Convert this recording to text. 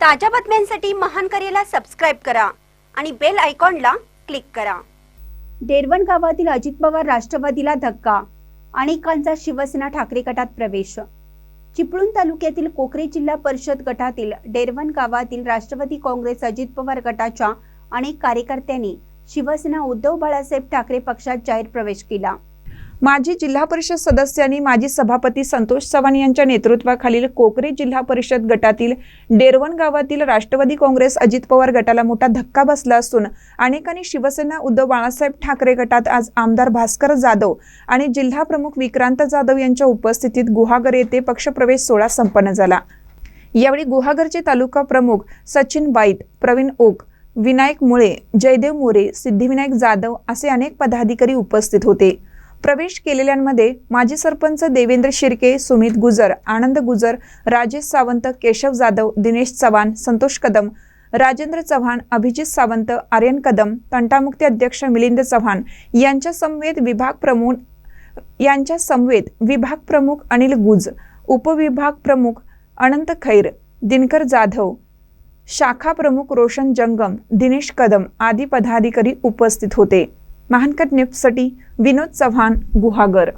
ताज्या बातम्यांसाठी महान करेला सबस्क्राईब करा आणि बेल आयकॉनला क्लिक करा. डेरवण गावातील अजित पवार राष्ट्रवादीला धक्का अनेकांचा शिवसेना ठाकरे गटात प्रवेश. चिपळूण तालुक्यातील कोकरे जिल्हा परिषद गटातील डेरवण गावातील राष्ट्रवादी काँग्रेस अजित पवार गटाच्या अनेक कार्यकर्त्यांनी शिवसेना उद्धव बाळासाहेब ठाकरे पक्षात जाहीर प्रवेश केला. माजी जिल्हा परिषद सदस्यांनी माजी सभापती संतोष चव्हाण यांच्या नेतृत्वाखालील कोकरे जिल्हा परिषद गटातील डेरवण गावातील राष्ट्रवादी काँग्रेस अजित पवार गटाला मोठा धक्का बसला असून अनेकांनी शिवसेना उद्धव बाळासाहेब ठाकरे गटात आज आमदार भास्कर जाधव आणि जिल्हा प्रमुख विक्रांत जाधव यांच्या उपस्थितीत गुहागर येथे पक्षप्रवेश सोहळा संपन्न झाला. यावेळी गुहागरचे तालुका प्रमुख सचिन बाईत प्रवीण ओक विनायक मुळे जयदेव मोरे सिद्धिविनायक जाधव असे अनेक पदाधिकारी उपस्थित होते. प्रवेश केलेल्यांमध्ये माजी सरपंच देवेंद्र शिर्के सुमित गुजर आनंद गुजर राजेश सावंत केशव जाधव दिनेश चव्हाण संतोष कदम राजेंद्र चव्हाण अभिजित सावंत आर्यन कदम तंटामुक्ती अध्यक्ष मिलिंद चव्हाण यांच्या समवेत विभाग प्रमुख यांच्या समवेत विभाग प्रमुख अनिल गुज उपविभाग प्रमुख अनंत खैर दिनकर जाधव शाखा प्रमुख रोशन जंगम दिनेश कदम आदी पदाधिकारी उपस्थित होते. महानकर न्यूजसाठी विनोद चव्हाण गुहागर.